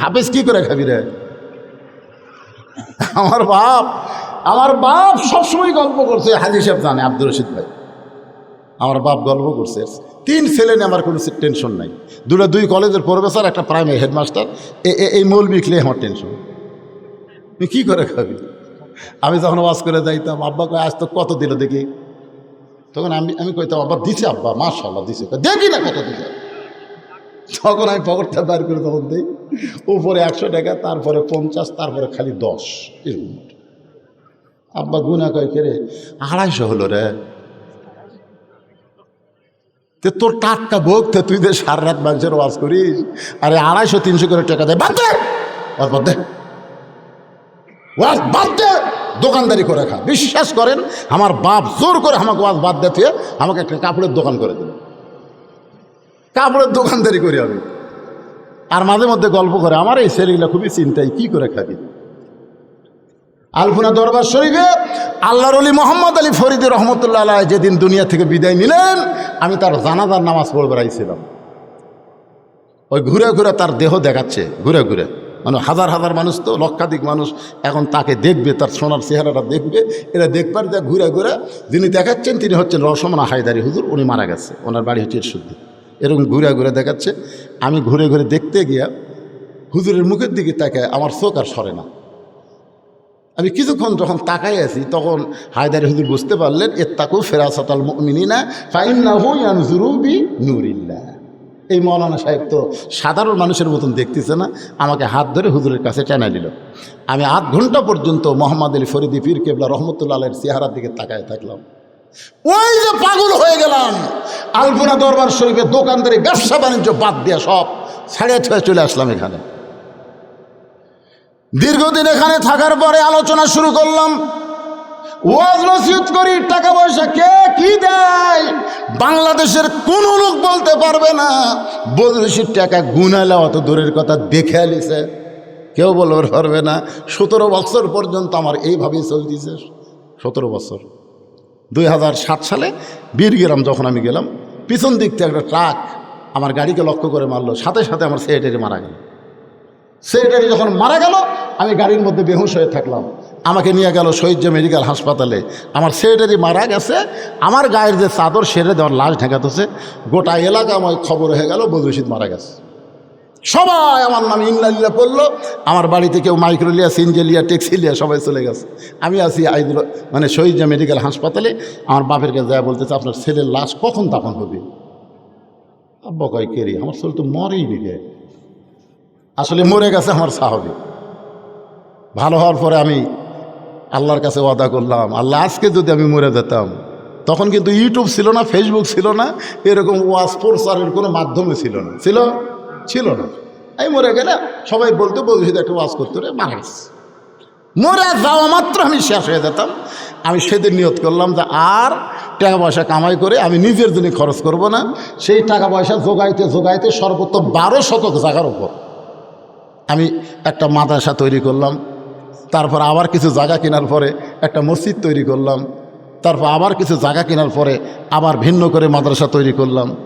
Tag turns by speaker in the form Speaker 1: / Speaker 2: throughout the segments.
Speaker 1: হাফিজ কি করে খাবি রে? আমার বাপ আমার বাপ সবসময় গল্প করছে, হাজি সাহেব জানে, আব্দুর রশিদ ভাই। আমার বাপ গল্প করছে। তিন ছেলে নিয়ে আমার কোনো টেনশন নাই। দুটো দুই কলেজের প্রফেসর একটা প্রাইমারি হেডমাস্টার এই মূল বিখলে আমার টেনশন তুই কী করে খাবি? আমি যখন ওয়াজ করে যাইতাম, আব্বা কয়, আজ তো কত দিল দেখি? তখন আমি আমি কইতাম, আব্বা, দিছে আব্বা মাশাল্লাহ দিছে। দেখি না কত দিছে। তখন আমি পকেটটা বার করে তখন দিই, উপরে একশো টাকা, তারপরে পঞ্চাশ, তারপরে খালি দশ। এরকম আব্বা গুনা কয় কেরে আড়াইশো হলো রে। তে তোর টাটকা ভোগ তে তুই যে সারা রাত মানুষের ওয়াজ করিস, আরে আড়াইশো, তিনশো করে টাকা দেয় বাদ দে। বাদ দে। ওয়াজ বাদ দে। দোকানদারি করে খা। বিশ্বাস করেন, আমার বাপ জোর করে আমাকে ওয়াজ বাদ দিতে আমাকে একটা কাপড়ের দোকান করে দিল। কাপড়ের দোকানদারি করি আমি। আর মাঝে মধ্যে গল্প করে, আমার এই ছেলেগুলো খুবই চিন্তায়, কি করে খাবি? আলফুনা দরবার শরীফে আল্লাহর অলি মোহাম্মদ আলী ফরিদ রহমতুল্লাহ আলাহ যেদিন দুনিয়া থেকে বিদায় নিলেন, আমি তার জানাজার নামাজ পড়ে বেড়াইছিলাম ওই ঘুরে ঘুরে তার দেহ দেখাচ্ছে, ঘুরে ঘুরে। মানে হাজার হাজার মানুষ তো, লক্ষাধিক মানুষ এখন তাকে দেখবে, তার সোনার চেহারাটা দেখবে, এরা দেখবার যা ঘুরে ঘুরে, যিনি দেখাচ্ছেন তিনি হচ্ছেন রসমনা হায়দারি হুজুর, উনি মারা গেছে, ওনার বাড়ি হচ্ছে শুদ্ধি এরকম ঘুরে ঘুরে দেখাচ্ছে, আমি ঘুরে ঘুরে দেখতে গিয়া হুজুরের মুখের দিকে তাকে আমার চোখ আর সরে না। আমি কিছুক্ষণ যখন তাকাই আছি, তখন হায়দারি হুজুর বুঝতে পারলেন এর তাকু ফেরাসাতাল মিনিনা ফাইন্না হুয়ানজুরুবি নুরিল্লাহ এই মৌলানা সাহেব তো সাধারণ মানুষের মতন দেখতেছে না, আমাকে হাত ধরে হুজুরের কাছে টেনা দিল আমি আধ ঘণ্টা পর্যন্ত মোহাম্মদ আলী ফরিদি পীর কেবলা রহমতুল্লাহ আলের চেহারার দিকে তাকায় থাকলাম। ওই যে পাগল হয়ে গেলাম। আলপনা দরবার শরীফের দোকানদারি, ব্যবসা বাণিজ্য বাদ দিয়া সব ছাড়িয়ে ছুঁয়ে চলে আসলাম এখানে। দীর্ঘদিন এখানে থাকার পরে আলোচনা শুরু করলাম ওয়াজ নসিহত করি, টাকা পয়সা কে কি দেয়? বাংলাদেশের কোন লোক বলতে পারবে না। বদলসির টাকা গুনালে অত দূরের কথা দেখে আলিছে। কেউ বলতে পারবে না। সতেরো বছর পর্যন্ত আমার এইভাবেই চলতেছে। সতেরো বছর। দুই হাজার সাত সালে বীরগ্রাম যখন আমি গেলাম, পিছন দিক থেকে একটা ট্রাক আমার গাড়িকে লক্ষ্য করে মারলো। সাথে সাথে আমার সেক্রেটারি মারা গেল। সেক্রেটারি যখন মারা গেল, আমি গাড়ির মধ্যে বেহুশ হয়ে থাকলাম। আমাকে নিয়ে গেল শহীদ মেডিকেল হাসপাতালে। আমার সেক্রেটারি মারা গেছে, আমার গায়ের যে চাদর সেরে দেওয়ার লাশ ঢেকাতেছে, গোটা এলাকা আমার খবর হয়ে গেল বদরশিদ মারা গেছে। সবাই আমার নাম ইনলালিয়া পড়ল, আমার বাড়িতে কেউ মাইক্রোলিয়া সিনজেলিয়া টেক্সিলিয়া সবাই চলে গেছে। আমি আছি আইদুল মানে শহীদ মেডিকেল হাসপাতালে, আমার বাপের কাছে যায় বলতেছে, আপনার ছেলের লাশ কখন দাফন হবে? আব্বা কয় কেরি আমার ছেলে তো মরেই নিকে আসলে মরে গেছে আমার সাহাবি। ভালো হওয়ার পরে আমি আল্লাহর কাছে ওয়াদা করলাম, আল্লাহ আজকে যদি আমি মরে যেতাম, তখন কিন্তু ইউটিউব ছিল না, ফেসবুক ছিল না, এরকম ওয়াজ প্রচারের কোনো মাধ্যমে ছিল না। ছিল? ছিল না। এই মরে গেলে সবাই বলতো বলছি একটা ওয়াজ করতে রে, মারা গেছে। মরে যাওয়া মাত্র আমি শেষ হয়ে যেতাম। আমি সেদিন নিয়ত করলাম যে আর টাকা পয়সা কামাই করে আমি নিজের জন্য খরচ করব না, সেই টাকা পয়সা জোগাইতে জোগাইতে সর্বোচ্চ বারো শতক জায়গার উপর আমি একটা মাদ্রাসা তৈরি করলাম। তারপর আবার কিছু জায়গা কেনার পরে একটা মসজিদ তৈরি করলাম। তারপর আবার কিছু জায়গা কেনার পরে আবার ভিন্ন করে মাদ্রাসা তৈরি করলাম।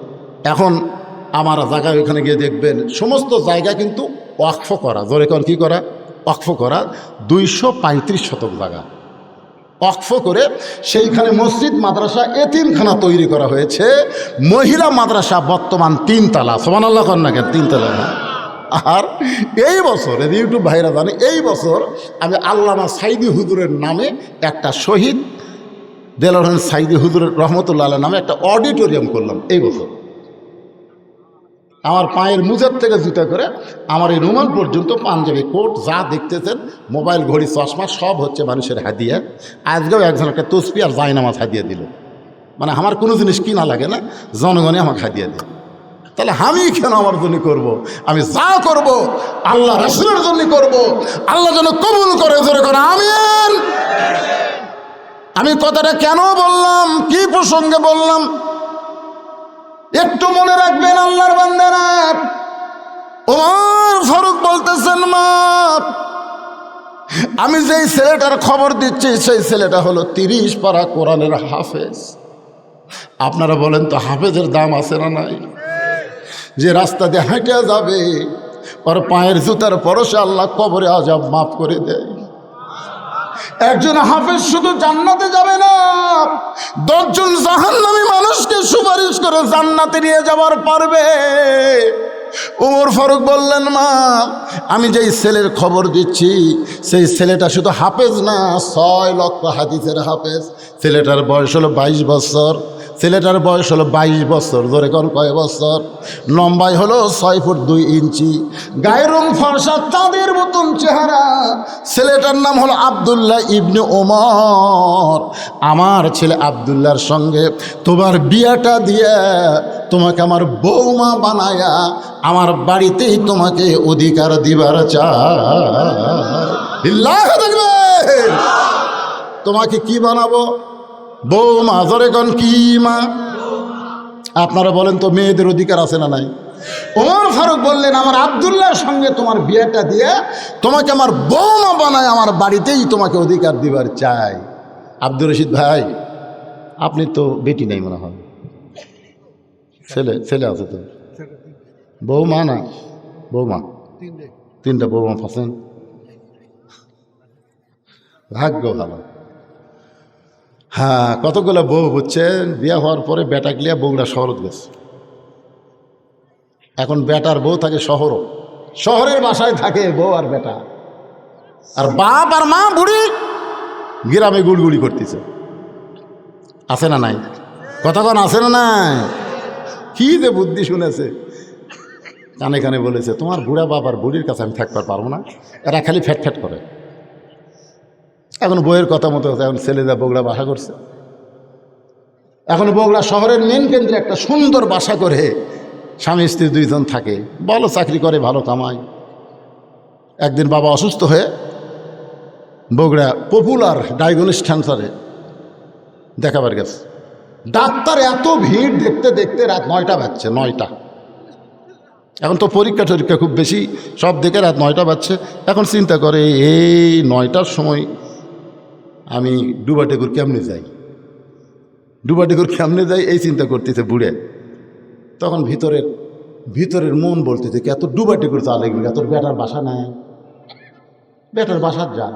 Speaker 1: এখন আমার জায়গায় ওখানে গিয়ে দেখবেন, সমস্ত জায়গা কিন্তু ওয়াকফ করা। জোরে কন, কী করা? ওয়াকফ করা দুইশো পঁয়ত্রিশ শতক জায়গা। অক্ফ করে সেইখানে মসজিদ, মাদ্রাসা, এতিমখানা তৈরি করা হয়েছে। মহিলা মাদ্রাসা বর্তমান তিনতলা। সমান আল্লাহ কর না কেন? তিনতলা না? আর এই বছর ইউটিউব ভাইরা জানে, এই বছর আমি আল্লামা সাইদি হুজুরের নামে একটা শহীদ দেলোরহন সাইদি হুজুরের রহমতুল্লাহ নামে একটা অডিটোরিয়াম করলাম এই বছর। আমার পায়ের মুজার থেকে জুতা করে আমার এই রুমাল পর্যন্ত পাঞ্জাবি কোট যা দেখতেছেন, মোবাইল, ঘড়ি, চশমা সব হচ্ছে মানুষের হাদিয়া। আজকেও একজন একটা তসবি আর জায়নামাজ হাদিয়া দিল। মানে আমার কোনো জিনিস কিনা লাগে না জনগণে আমাকে হাদিয়া দিল। তাহলে আমি কেন আমার জন্য করব। আমি যা করব, আল্লাহ রসুলের জন্য করব। আল্লাহ যেন কবুল করে, জোরে করে, আমিন। আমি কথাটা কেন বললাম? কি প্রসঙ্গে বললাম? একটু মনে রাখবেন আল্লাহর বান্দারা। ওমর ফারুক বলতেছেন, মা, আমি যেই ছেলেটার খবর দিচ্ছি, সেই ছেলেটা হলো তিরিশ পারা কোরআনের হাফেজ। আপনারা বলেন তো হাফেজের দাম আছে না নাই? যে রাস্তা দিয়ে হেঁটে যাবে, ওর পায়ের জুতার পরশে আল্লাহ কবরে আজাব মাফ করে দেয়। একজন হাফেজ শুধু জান্নাতে যাবে না, দশজন জাহান্নামী মানুষকে সুপারিশ করে জান্নাতে নিয়ে যাবার পারবে। ওমর ফারুক বললেন, মা, আমি যেই ছেলের খবর দিচ্ছি, সেই ছেলেটা শুধু হাফেজ না, ছয় লক্ষ হাদিসের হাফেজ। ছেলেটার বয়স হলো বাইশ বছর। ছেলেটার বয়স হলো বাইশ বছর ধরে কোন কয় বছর? লম্বাই হলো ছয় ফুট দুই ইঞ্চি, গায়ের রং ফর্সা, চাঁদের মতন চেহারা। ছেলেটার নাম হলো আবদুল্লাহ ইবনে ওমর। আমার ছেলে আবদুল্লাহর সঙ্গে তোমার বিয়াটা দিয়ে তোমাকে আমার বৌমা বানায়া আমার বাড়িতেই তোমাকে অধিকার দিবার চাই। তোমাকে কি বানাবো? বৌমা ধরে কন কি মা? আপনারা বলেন তো মেয়েদের অধিকার আছে না নাই? ওমর ফারুক বললেন, আমার আবদুল্লাহর সঙ্গে তোমার বিয়েটা দিয়ে তোমাকে আমার বৌমা বানায় আমার বাড়িতেই তোমাকে অধিকার দিবার চাই। আব্দুর রশিদ ভাই, আপনি তো বেটি নেই মনে হয়। ছেলে ছেলে আছে তো? বৌমা না? বৌমা? তিনটা। বৌমা ফাঁসেন ভাগ্য ভালো। হ্যাঁ কতগুলো বউ বুঝছেন? বিয়ে হওয়ার পরে বেটা গিয়া বউরা শহরত গেছে। এখন বেটার বউ থাকে শহরও শহরের বাসায় থাকে বউ আর বেটা। আর বাপ আর মা বুড়ি গ্রামে গুড়গুড়ি করতেছে। আছে না নাই? কতক্ষণ আছে না নাই? কি যে বুদ্ধি শুনেছে। কানে কানে বলেছে, তোমার বুড়া বাপ আর বুড়ির কাছে আমি থাকতে পারব না। এরা খালি ফ্যাট ফ্যাট করে। এখন বইয়ের কথা মতো এখন ছেলেরা বগুড়া বাসা করছে। এখন বগুড়া শহরের মেন কেন্দ্রে একটা সুন্দর বাসা করে স্বামী স্ত্রী দুইজন থাকে। ভালো চাকরি করে, ভালো কামায়। একদিন বাবা অসুস্থ হয়ে বগুড়া পপুলার ডায়াগনিস্ট ক্যান্সারে দেখাবার গেছে। ডাক্তার এত ভিড় দেখতে দেখতে রাত নয়টা বাজছে, নয়টা। এখন তো পরীক্ষা টরীক্ষা খুব বেশি, সব দেখে রাত নয়টা বাজছে। এখন চিন্তা করে, এই নয়টার সময় আমি ডুবা ডুবাটেকুর কেমনে যাই? ডুবা ডুবাটেকুর কেমনে যাই, এই চিন্তা করতেছে বুড়ে। তখন ভিতরের ভিতরের মন বলতেছে কি, এত ডুবাটেকুর চা লাগবে এত বেটার বাসা নেয় বেটার বাসার যা।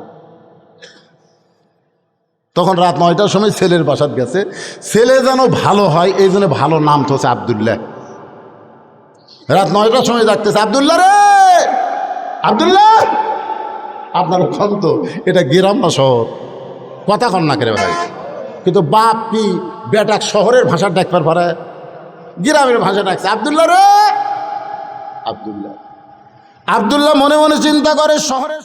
Speaker 1: তখন রাত নয়টার সময় ছেলের বাসাত গেছে। ছেলে যেন ভালো হয়, এই জন্য ভালো নাম তো হচ্ছে আবদুল্লাহ। রাত নয়টার সময় ডাকতেছে, আবদুল্লাহ রে! আবদুল্লাহ! আপনার ক্ষণ তো এটা গ্রাম না শহর। কথা কন না করে ভাই। কিন্তু বাপ কি বেটা শহরের ভাষা ডাকবার পারে? গ্রামের ভাষা ডাকছে। আবদুল্লাহ রে! আবদুল্লাহ। আবদুল্লাহ মনে মনে চিন্তা করে শহরের